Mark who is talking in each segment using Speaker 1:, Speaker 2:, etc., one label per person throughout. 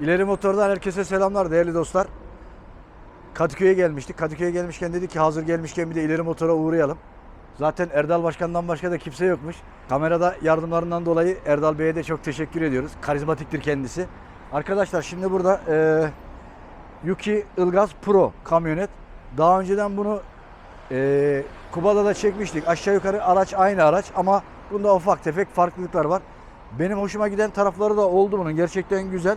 Speaker 1: İleri Motor'dan herkese selamlar değerli dostlar. Kadıköy'e gelmiştik. Kadıköy'e gelmişken dedik ki hazır gelmişken bir de İleri Motor'a uğrayalım. Zaten Erdal Başkan'dan başka da kimse yokmuş. Kamerada yardımlarından dolayı Erdal Bey'e de çok teşekkür ediyoruz. Karizmatiktir kendisi. Arkadaşlar şimdi burada e, Yuki Ilgaz Pro kamyonet. Daha önceden bunu e, Kuba'da da çekmiştik. Aşağı yukarı araç aynı araç ama bunda ufak tefek farklılıklar var. Benim hoşuma giden tarafları da oldu bunun. Gerçekten güzel.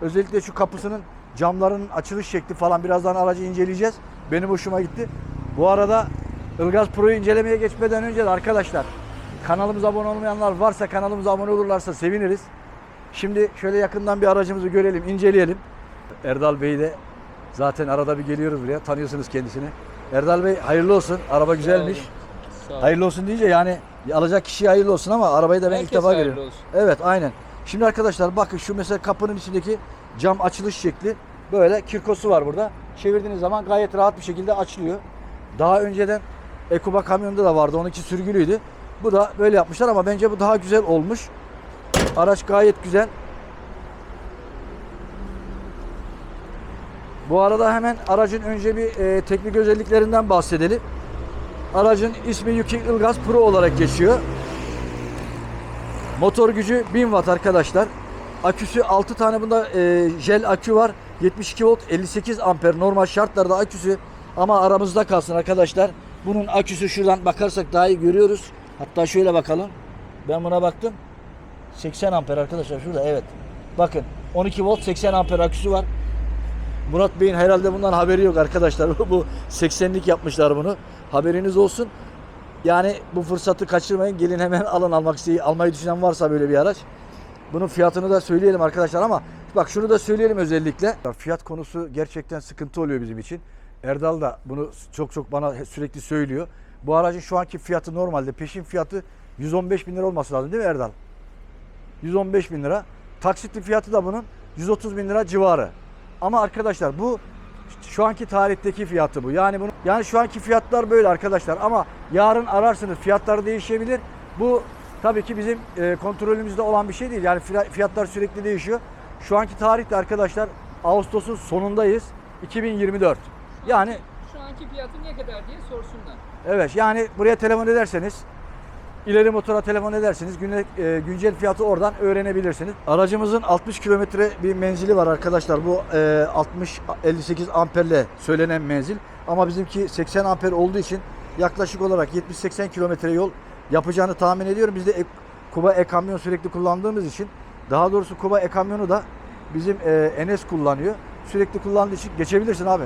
Speaker 1: Özellikle şu kapısının camların açılış şekli falan birazdan aracı inceleyeceğiz. Benim hoşuma gitti. Bu arada Ilgaz Pro'yu incelemeye geçmeden önce de arkadaşlar kanalımıza abone olmayanlar varsa kanalımıza abone olurlarsa seviniriz. Şimdi şöyle yakından bir aracımızı görelim, inceleyelim. Erdal Bey de zaten arada bir geliyoruz buraya. Tanıyorsunuz kendisini. Erdal Bey hayırlı olsun. Araba güzelmiş.
Speaker 2: Sağ olun.
Speaker 1: Hayırlı olsun deyince yani alacak kişiye hayırlı olsun ama arabayı da ben ilk
Speaker 2: Herkes
Speaker 1: defa
Speaker 2: hayırlı
Speaker 1: görüyorum.
Speaker 2: olsun.
Speaker 1: Evet aynen. Şimdi arkadaşlar bakın şu mesela kapının içindeki cam açılış şekli böyle kirkosu var burada. Çevirdiğiniz zaman gayet rahat bir şekilde açılıyor. Daha önceden Ekuba kamyonunda da vardı. Onunki sürgülüydü. Bu da böyle yapmışlar ama bence bu daha güzel olmuş. Araç gayet güzel. Bu arada hemen aracın önce bir e, teknik özelliklerinden bahsedelim. Aracın ismi Yuki Ilgaz Pro olarak geçiyor. Motor gücü 1000 watt arkadaşlar. Aküsü 6 tane bunda e, jel akü var. 72 volt 58 amper normal şartlarda aküsü ama aramızda kalsın arkadaşlar. Bunun aküsü şuradan bakarsak daha iyi görüyoruz. Hatta şöyle bakalım. Ben buna baktım. 80 amper arkadaşlar şurada evet. Bakın 12 volt 80 amper aküsü var. Murat Bey'in herhalde bundan haberi yok arkadaşlar. bu 80'lik yapmışlar bunu. Haberiniz olsun. Yani bu fırsatı kaçırmayın. Gelin hemen alın almak isteği almayı düşünen varsa böyle bir araç. Bunun fiyatını da söyleyelim arkadaşlar ama bak şunu da söyleyelim özellikle. Fiyat konusu gerçekten sıkıntı oluyor bizim için. Erdal da bunu çok çok bana sürekli söylüyor. Bu aracın şu anki fiyatı normalde peşin fiyatı 115 bin lira olması lazım değil mi Erdal? 115 bin lira. Taksitli fiyatı da bunun 130 bin lira civarı. Ama arkadaşlar bu şu anki tarihteki fiyatı bu. Yani bunu yani şu anki fiyatlar böyle arkadaşlar ama yarın ararsınız fiyatlar değişebilir. Bu tabii ki bizim e, kontrolümüzde olan bir şey değil. Yani fiya- fiyatlar sürekli değişiyor. Şu anki tarihte arkadaşlar Ağustos'un sonundayız. 2024. Yani
Speaker 2: Şu anki fiyatı ne kadar diye sorsunlar.
Speaker 1: Evet yani buraya telefon ederseniz ileri motora telefon ederseniz günlük, e, güncel fiyatı oradan öğrenebilirsiniz. Aracımızın 60 kilometre bir menzili var arkadaşlar. Bu e, 60-58 amperle söylenen menzil. Ama bizimki 80 amper olduğu için yaklaşık olarak 70-80 kilometre yol yapacağını tahmin ediyorum. Biz de e, Kuba e-kamyon sürekli kullandığımız için daha doğrusu Kuba e-kamyonu da bizim e, Enes kullanıyor. Sürekli kullandığı için geçebilirsin abi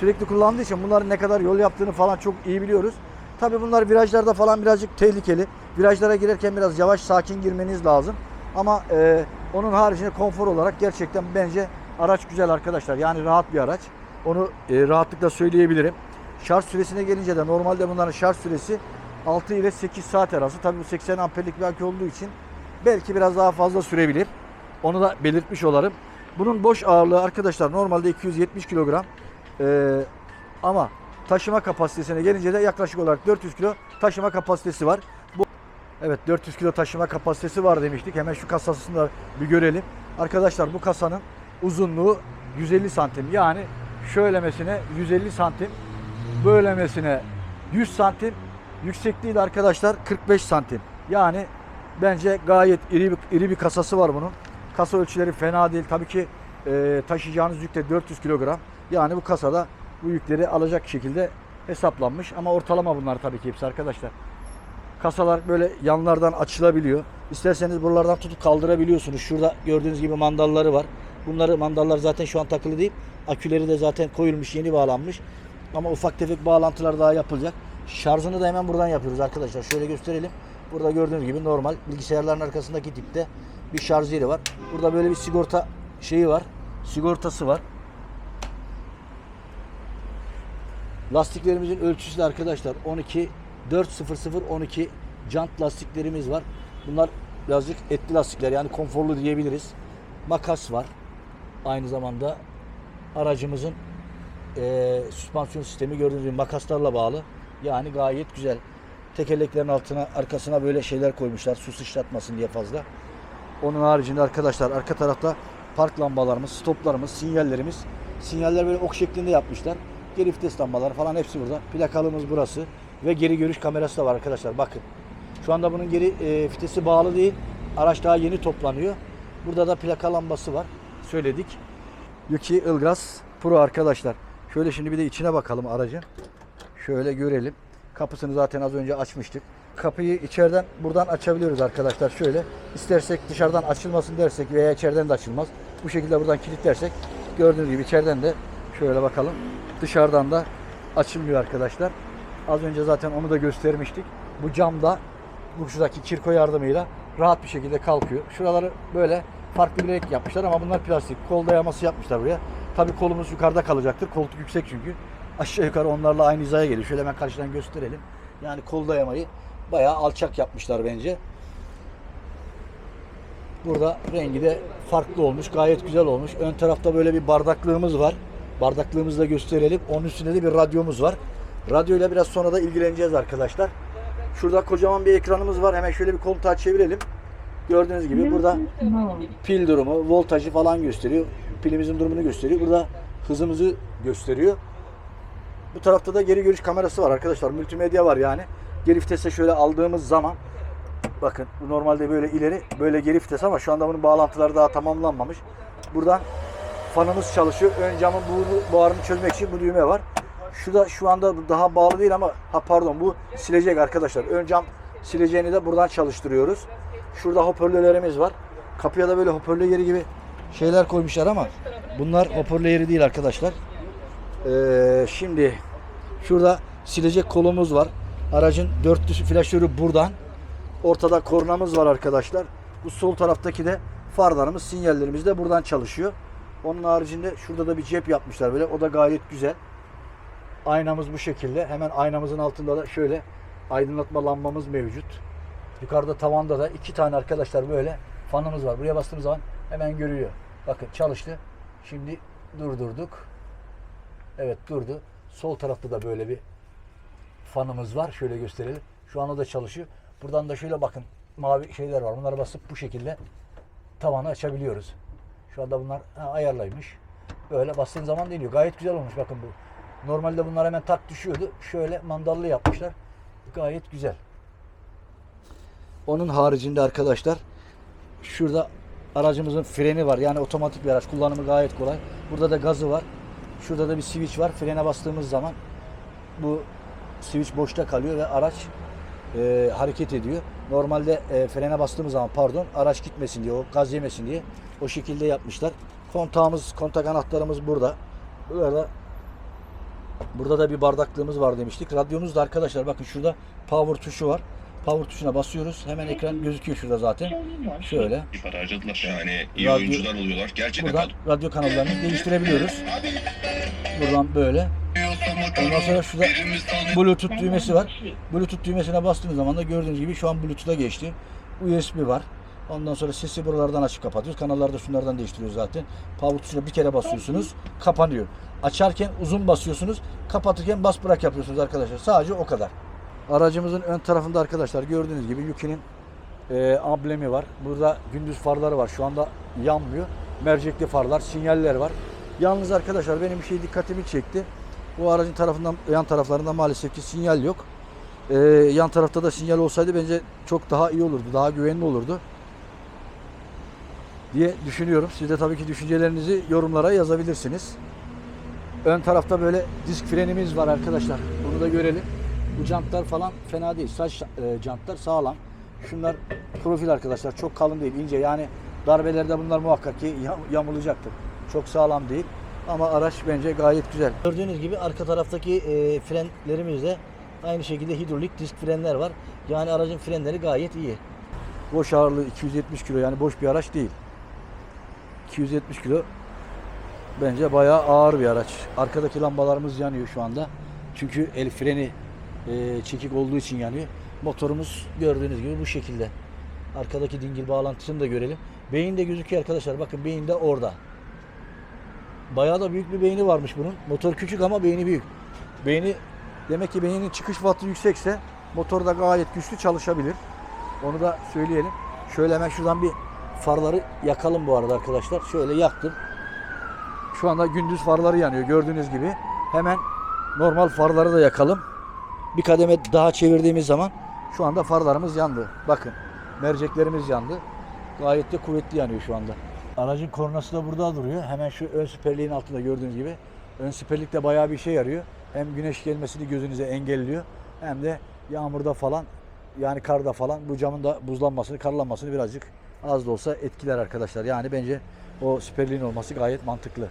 Speaker 1: sürekli kullandığı için bunların ne kadar yol yaptığını falan çok iyi biliyoruz. Tabi bunlar virajlarda falan birazcık tehlikeli. Virajlara girerken biraz yavaş sakin girmeniz lazım. Ama e, onun haricinde konfor olarak gerçekten bence araç güzel arkadaşlar. Yani rahat bir araç. Onu e, rahatlıkla söyleyebilirim. Şarj süresine gelince de normalde bunların şarj süresi 6 ile 8 saat arası. Tabi bu 80 amperlik bir akü olduğu için belki biraz daha fazla sürebilir. Onu da belirtmiş olarım. Bunun boş ağırlığı arkadaşlar normalde 270 kilogram. Ee, ama taşıma kapasitesine gelince de yaklaşık olarak 400 kilo taşıma kapasitesi var. Bu Evet 400 kilo taşıma kapasitesi var demiştik. Hemen şu kasasını da bir görelim. Arkadaşlar bu kasanın uzunluğu 150 santim. Yani şöylemesine 150 santim. Böylemesine 100 santim. Yüksekliği de arkadaşlar 45 santim. Yani bence gayet iri bir, iri bir kasası var bunun. Kasa ölçüleri fena değil. Tabii ki e, taşıyacağınız yük de 400 kilogram. Yani bu kasada bu yükleri alacak şekilde hesaplanmış. Ama ortalama bunlar tabii ki hepsi arkadaşlar. Kasalar böyle yanlardan açılabiliyor. İsterseniz buralardan tutup kaldırabiliyorsunuz. Şurada gördüğünüz gibi mandalları var. Bunları mandallar zaten şu an takılı değil. Aküleri de zaten koyulmuş, yeni bağlanmış. Ama ufak tefek bağlantılar daha yapılacak. Şarjını da hemen buradan yapıyoruz arkadaşlar. Şöyle gösterelim. Burada gördüğünüz gibi normal bilgisayarların arkasındaki tipte bir şarj yeri var. Burada böyle bir sigorta şeyi var. Sigortası var. Lastiklerimizin ölçüsü de arkadaşlar 12 400 12 jant lastiklerimiz var. Bunlar birazcık etli lastikler yani konforlu diyebiliriz. Makas var. Aynı zamanda aracımızın eee süspansiyon sistemi gördüğünüz gibi makaslarla bağlı. Yani gayet güzel. Tekerleklerin altına arkasına böyle şeyler koymuşlar su sıçratmasın diye fazla. Onun haricinde arkadaşlar arka tarafta park lambalarımız, stoplarımız, sinyallerimiz. Sinyaller böyle ok şeklinde yapmışlar. Geri vites falan hepsi burada. Plakalımız burası. Ve geri görüş kamerası da var arkadaşlar. Bakın. Şu anda bunun geri e, vitesi bağlı değil. Araç daha yeni toplanıyor. Burada da plaka lambası var. Söyledik. Yuki Ilgaz Pro arkadaşlar. Şöyle şimdi bir de içine bakalım aracın. Şöyle görelim. Kapısını zaten az önce açmıştık. Kapıyı içeriden buradan açabiliyoruz arkadaşlar. Şöyle istersek dışarıdan açılmasın dersek veya içeriden de açılmaz. Bu şekilde buradan kilitlersek gördüğünüz gibi içeriden de şöyle bakalım. Dışarıdan da açılmıyor arkadaşlar. Az önce zaten onu da göstermiştik. Bu camda bu şuradaki kirko yardımıyla rahat bir şekilde kalkıyor. Şuraları böyle farklı bir renk yapmışlar ama bunlar plastik. Kol dayaması yapmışlar buraya. Tabii kolumuz yukarıda kalacaktır. Koltuk yüksek çünkü. Aşağı yukarı onlarla aynı hizaya geliyor. Şöyle hemen karşıdan gösterelim. Yani kol dayamayı bayağı alçak yapmışlar bence. Burada rengi de farklı olmuş. Gayet güzel olmuş. Ön tarafta böyle bir bardaklığımız var. Bardaklığımızı da gösterelim. Onun üstünde de bir radyomuz var. Radyoyla biraz sonra da ilgileneceğiz arkadaşlar. Şurada kocaman bir ekranımız var. Hemen şöyle bir kontağı çevirelim. Gördüğünüz gibi burada pil durumu, voltajı falan gösteriyor. Pilimizin durumunu gösteriyor. Burada hızımızı gösteriyor. Bu tarafta da geri görüş kamerası var arkadaşlar. Multimedya var yani. Geri vitese şöyle aldığımız zaman bakın normalde böyle ileri böyle geri vites ama şu anda bunun bağlantıları daha tamamlanmamış. Buradan fanımız çalışıyor. Ön camın buğru, buharını çözmek için bu düğme var. Şu da şu anda daha bağlı değil ama ha pardon bu silecek arkadaşlar. Ön cam sileceğini de buradan çalıştırıyoruz. Şurada hoparlörlerimiz var. Kapıya da böyle hoparlör yeri gibi şeyler koymuşlar ama bunlar hoparlör yeri değil arkadaşlar. Ee, şimdi şurada silecek kolumuz var. Aracın dörtlü flaşörü buradan. Ortada kornamız var arkadaşlar. Bu sol taraftaki de farlarımız, sinyallerimiz de buradan çalışıyor. Onun haricinde şurada da bir cep yapmışlar böyle. O da gayet güzel. Aynamız bu şekilde. Hemen aynamızın altında da şöyle aydınlatma lambamız mevcut. Yukarıda tavanda da iki tane arkadaşlar böyle fanımız var. Buraya bastığımız zaman hemen görüyor. Bakın çalıştı. Şimdi durdurduk. Evet durdu. Sol tarafta da böyle bir fanımız var. Şöyle gösterelim. Şu anda da çalışıyor. Buradan da şöyle bakın mavi şeyler var. Bunlara basıp bu şekilde tavanı açabiliyoruz. Şu anda bunlar ha, ayarlaymış. Böyle bastığın zaman deniyor. Gayet güzel olmuş bakın bu. Normalde bunlar hemen tak düşüyordu. Şöyle mandallı yapmışlar. Gayet güzel. Onun haricinde arkadaşlar şurada aracımızın freni var. Yani otomatik bir araç. Kullanımı gayet kolay. Burada da gazı var. Şurada da bir switch var. Frene bastığımız zaman bu switch boşta kalıyor ve araç e, hareket ediyor. Normalde e, frene bastığımız zaman pardon araç gitmesin diye, o gaz yemesin diye o şekilde yapmışlar. Kontağımız, kontak anahtarımız burada. Burada Burada da bir bardaklığımız var demiştik. Radyomuz da arkadaşlar bakın şurada power tuşu var. Power tuşuna basıyoruz. Hemen ekran gözüküyor şurada zaten. Şöyle.
Speaker 3: Bir para harcadılar. Yani iyi
Speaker 1: Radyo-
Speaker 3: oyuncular oluyorlar. Gerçekten
Speaker 1: Buradan radyo kanallarını değiştirebiliyoruz. Buradan böyle. Ondan sonra şurada Bluetooth düğmesi var. Bluetooth düğmesine bastığınız zaman da gördüğünüz gibi şu an Bluetooth'a geçti. USB var. Ondan sonra sesi buralardan açıp kapatıyoruz. Kanallarda şunlardan değiştiriyoruz zaten. Power tuşuna bir kere basıyorsunuz. Kapanıyor. Açarken uzun basıyorsunuz. Kapatırken bas bırak yapıyorsunuz arkadaşlar. Sadece o kadar. Aracımızın ön tarafında arkadaşlar gördüğünüz gibi Yuki'nin e, amblemi var. Burada gündüz farları var. Şu anda yanmıyor. Mercekli farlar, sinyaller var. Yalnız arkadaşlar benim bir şey dikkatimi çekti. Bu aracın tarafından yan taraflarında maalesef ki sinyal yok. E, yan tarafta da sinyal olsaydı bence çok daha iyi olurdu. Daha güvenli olurdu. Diye düşünüyorum. Siz de tabii ki düşüncelerinizi yorumlara yazabilirsiniz. Ön tarafta böyle disk frenimiz var arkadaşlar. Bunu da görelim. Bu jantlar falan fena değil. Saç e, jantlar sağlam. Şunlar profil arkadaşlar. Çok kalın değil, ince. Yani darbelerde bunlar muhakkak ki yam- yamulacaktır. Çok sağlam değil. Ama araç bence gayet güzel. Gördüğünüz gibi arka taraftaki e, frenlerimizde aynı şekilde hidrolik disk frenler var. Yani aracın frenleri gayet iyi. Boş ağırlığı 270 kilo yani boş bir araç değil. 270 kilo bence bayağı ağır bir araç. Arkadaki lambalarımız yanıyor şu anda. Çünkü el freni e, çekik olduğu için yanıyor. Motorumuz gördüğünüz gibi bu şekilde. Arkadaki dingil bağlantısını da görelim. Beyin de gözüküyor arkadaşlar. Bakın beyin de orada. Bayağı da büyük bir beyni varmış bunun. Motor küçük ama beyni büyük. Beyni demek ki beynin çıkış wattı yüksekse motor da gayet güçlü çalışabilir. Onu da söyleyelim. Şöyle hemen şuradan bir farları yakalım bu arada arkadaşlar. Şöyle yaktım. Şu anda gündüz farları yanıyor gördüğünüz gibi. Hemen normal farları da yakalım. Bir kademe daha çevirdiğimiz zaman şu anda farlarımız yandı. Bakın merceklerimiz yandı. Gayet de kuvvetli yanıyor şu anda. Aracın kornası da burada duruyor. Hemen şu ön siperliğin altında gördüğünüz gibi. Ön siperlik de bayağı bir işe yarıyor. Hem güneş gelmesini gözünüze engelliyor. Hem de yağmurda falan yani karda falan bu camın da buzlanmasını, karlanmasını birazcık az da olsa etkiler arkadaşlar. Yani bence o siperliğin olması gayet mantıklı.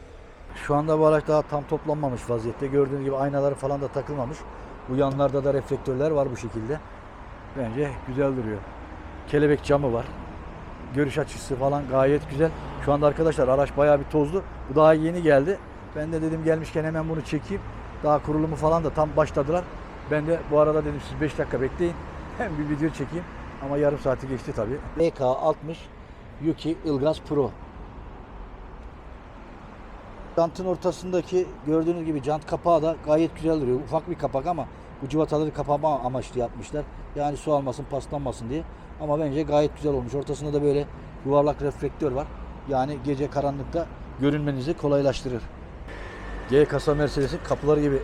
Speaker 1: Şu anda bu araç daha tam toplanmamış vaziyette. Gördüğünüz gibi aynaları falan da takılmamış. Bu yanlarda da reflektörler var bu şekilde. Bence güzel duruyor. Kelebek camı var. Görüş açısı falan gayet güzel. Şu anda arkadaşlar araç bayağı bir tozlu. Bu daha yeni geldi. Ben de dedim gelmişken hemen bunu çekeyim. Daha kurulumu falan da tam başladılar. Ben de bu arada dedim siz 5 dakika bekleyin. Hem bir video çekeyim. Ama yarım saati geçti tabii. EK60 Yuki Ilgaz Pro. Jantın ortasındaki gördüğünüz gibi jant kapağı da gayet güzel duruyor. Ufak bir kapak ama bu cıvataları kapama amaçlı yapmışlar. Yani su almasın, paslanmasın diye. Ama bence gayet güzel olmuş. Ortasında da böyle yuvarlak reflektör var. Yani gece karanlıkta görünmenizi kolaylaştırır. G kasa Mercedes'in kapıları gibi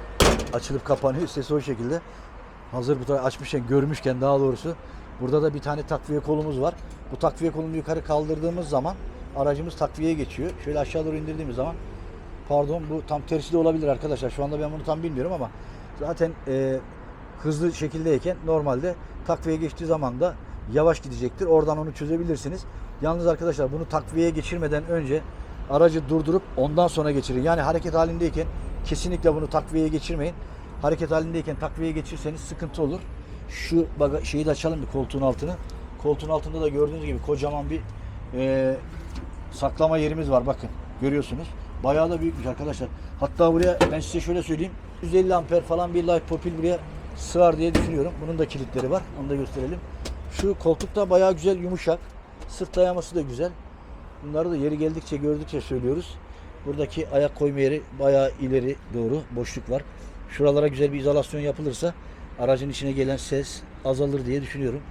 Speaker 1: açılıp kapanıyor. Sesi o şekilde. Hazır bu tarafa açmışken, görmüşken daha doğrusu. Burada da bir tane takviye kolumuz var. Bu takviye kolunu yukarı kaldırdığımız zaman aracımız takviyeye geçiyor. Şöyle aşağı doğru indirdiğimiz zaman Pardon bu tam tersi de olabilir arkadaşlar. Şu anda ben bunu tam bilmiyorum ama zaten e, hızlı şekildeyken normalde takviye geçtiği zaman da yavaş gidecektir. Oradan onu çözebilirsiniz. Yalnız arkadaşlar bunu takviyeye geçirmeden önce aracı durdurup ondan sonra geçirin. Yani hareket halindeyken kesinlikle bunu takviyeye geçirmeyin. Hareket halindeyken takviyeye geçirseniz sıkıntı olur. Şu baga şeyi de açalım bir koltuğun altını. Koltuğun altında da gördüğünüz gibi kocaman bir e, saklama yerimiz var bakın. Görüyorsunuz. Bayağı da büyükmüş arkadaşlar. Hatta buraya ben size şöyle söyleyeyim. 150 amper falan bir light popil buraya sığar diye düşünüyorum. Bunun da kilitleri var. Onu da gösterelim. Şu koltuk da bayağı güzel yumuşak. Sırt dayaması da güzel. Bunları da yeri geldikçe gördükçe söylüyoruz. Buradaki ayak koyma yeri bayağı ileri doğru boşluk var. Şuralara güzel bir izolasyon yapılırsa aracın içine gelen ses azalır diye düşünüyorum.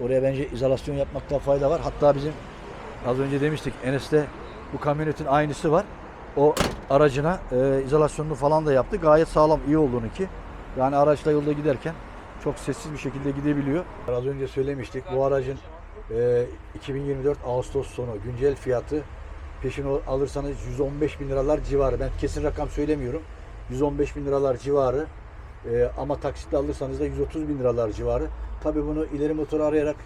Speaker 1: Oraya bence izolasyon yapmakta fayda var. Hatta bizim az önce demiştik Enes'te bu kamyonetin aynısı var. O aracına e, izolasyonunu falan da yaptı. Gayet sağlam, iyi olduğunu ki. Yani araçla yolda giderken çok sessiz bir şekilde gidebiliyor. Az önce söylemiştik bu aracın e, 2024 Ağustos sonu güncel fiyatı peşin alırsanız 115 bin liralar civarı. Ben kesin rakam söylemiyorum. 115 bin liralar civarı. E, ama taksitle alırsanız da 130 bin liralar civarı. Tabi bunu ileri motoru arayarak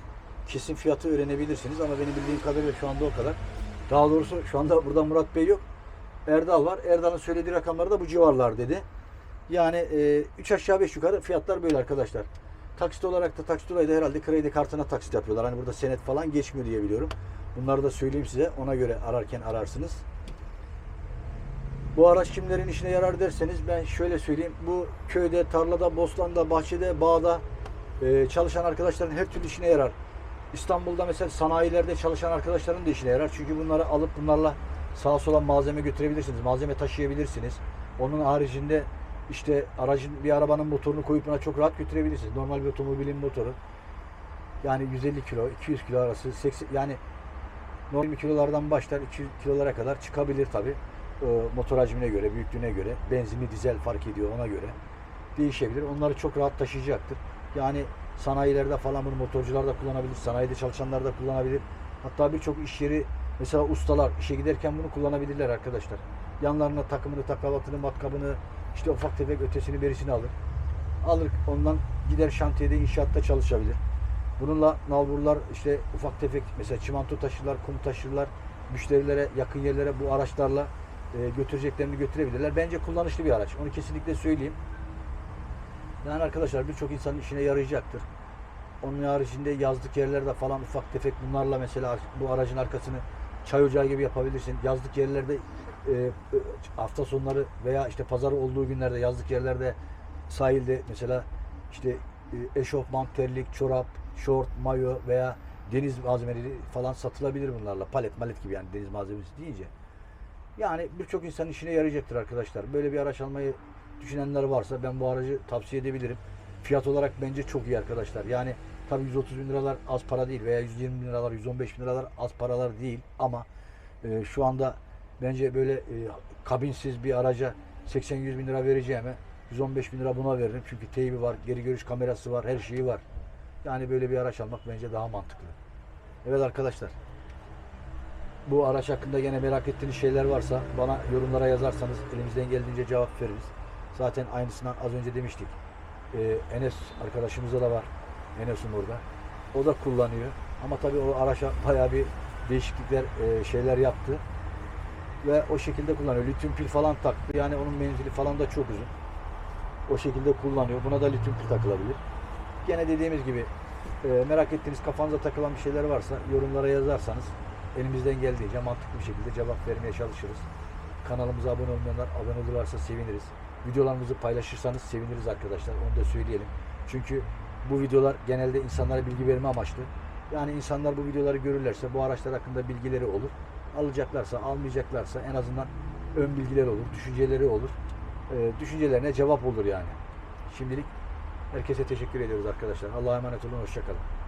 Speaker 1: kesin fiyatı öğrenebilirsiniz ama benim bildiğim kadarıyla şu anda o kadar. Daha doğrusu şu anda burada Murat Bey yok. Erdal var. Erdal'ın söylediği rakamları da bu civarlar dedi. Yani 3 aşağı 5 yukarı fiyatlar böyle arkadaşlar. Taksit olarak da taksit olayı da herhalde kredi kartına taksit yapıyorlar. Hani burada senet falan geçmiyor diye biliyorum. Bunları da söyleyeyim size. Ona göre ararken ararsınız. Bu araç kimlerin işine yarar derseniz ben şöyle söyleyeyim. Bu köyde, tarlada, bostanda, bahçede, bağda e, çalışan arkadaşların her türlü işine yarar. İstanbul'da mesela sanayilerde çalışan arkadaşların da işine yarar. Çünkü bunları alıp bunlarla sağa sola malzeme götürebilirsiniz. Malzeme taşıyabilirsiniz. Onun haricinde işte aracın bir arabanın motorunu koyup buna çok rahat götürebilirsiniz. Normal bir otomobilin motoru. Yani 150 kilo, 200 kilo arası, 80 yani normal kilolardan başlar 200 kilolara kadar çıkabilir tabi. Motor hacmine göre, büyüklüğüne göre, benzinli dizel fark ediyor ona göre. Değişebilir. Onları çok rahat taşıyacaktır. Yani sanayilerde falan bunu motorcular da kullanabilir, sanayide çalışanlar da kullanabilir. Hatta birçok iş yeri mesela ustalar işe giderken bunu kullanabilirler arkadaşlar. Yanlarına takımını, takavatını, matkabını, işte ufak tefek ötesini berisini alır. Alır ondan gider şantiyede inşaatta çalışabilir. Bununla nalburlar işte ufak tefek mesela çimento taşırlar, kum taşırlar. Müşterilere yakın yerlere bu araçlarla e, götüreceklerini götürebilirler. Bence kullanışlı bir araç. Onu kesinlikle söyleyeyim. Yani arkadaşlar birçok insanın işine yarayacaktır. Onun haricinde yazlık yerlerde falan ufak tefek bunlarla mesela bu aracın arkasını çay ocağı gibi yapabilirsin. Yazlık yerlerde e, hafta sonları veya işte pazar olduğu günlerde yazlık yerlerde sahilde mesela işte e, eşofman, terlik, çorap, şort, mayo veya deniz malzemeleri falan satılabilir bunlarla. Palet, malet gibi yani deniz malzemesi deyince. Yani birçok insanın işine yarayacaktır arkadaşlar. Böyle bir araç almayı düşünenler varsa ben bu aracı tavsiye edebilirim. Fiyat olarak bence çok iyi arkadaşlar. Yani Tabii 130 bin liralar az para değil veya 120 bin liralar, 115 bin liralar az paralar değil ama e, şu anda bence böyle e, kabinsiz bir araca 80-100 bin lira vereceğime 115 bin lira buna veririm. Çünkü teybi var, geri görüş kamerası var, her şeyi var. Yani böyle bir araç almak bence daha mantıklı. Evet arkadaşlar. Bu araç hakkında gene merak ettiğiniz şeyler varsa bana yorumlara yazarsanız elimizden geldiğince cevap veririz. Zaten aynısından az önce demiştik. Ee, Enes arkadaşımızda da var. Enes'in orada. O da kullanıyor. Ama tabii o araça bayağı bir değişiklikler, e, şeyler yaptı. Ve o şekilde kullanıyor. Lityum pil falan taktı. Yani onun menzili falan da çok uzun. O şekilde kullanıyor. Buna da lityum pil takılabilir. Gene dediğimiz gibi e, merak ettiğiniz kafanıza takılan bir şeyler varsa yorumlara yazarsanız elimizden geldiğince mantıklı bir şekilde cevap vermeye çalışırız. Kanalımıza abone olmayanlar abone olurlarsa seviniriz. Videolarımızı paylaşırsanız seviniriz arkadaşlar. Onu da söyleyelim. Çünkü bu videolar genelde insanlara bilgi verme amaçlı. Yani insanlar bu videoları görürlerse bu araçlar hakkında bilgileri olur. Alacaklarsa, almayacaklarsa en azından ön bilgileri olur, düşünceleri olur. Ee, düşüncelerine cevap olur yani. Şimdilik herkese teşekkür ediyoruz arkadaşlar. Allah'a emanet olun, hoşçakalın.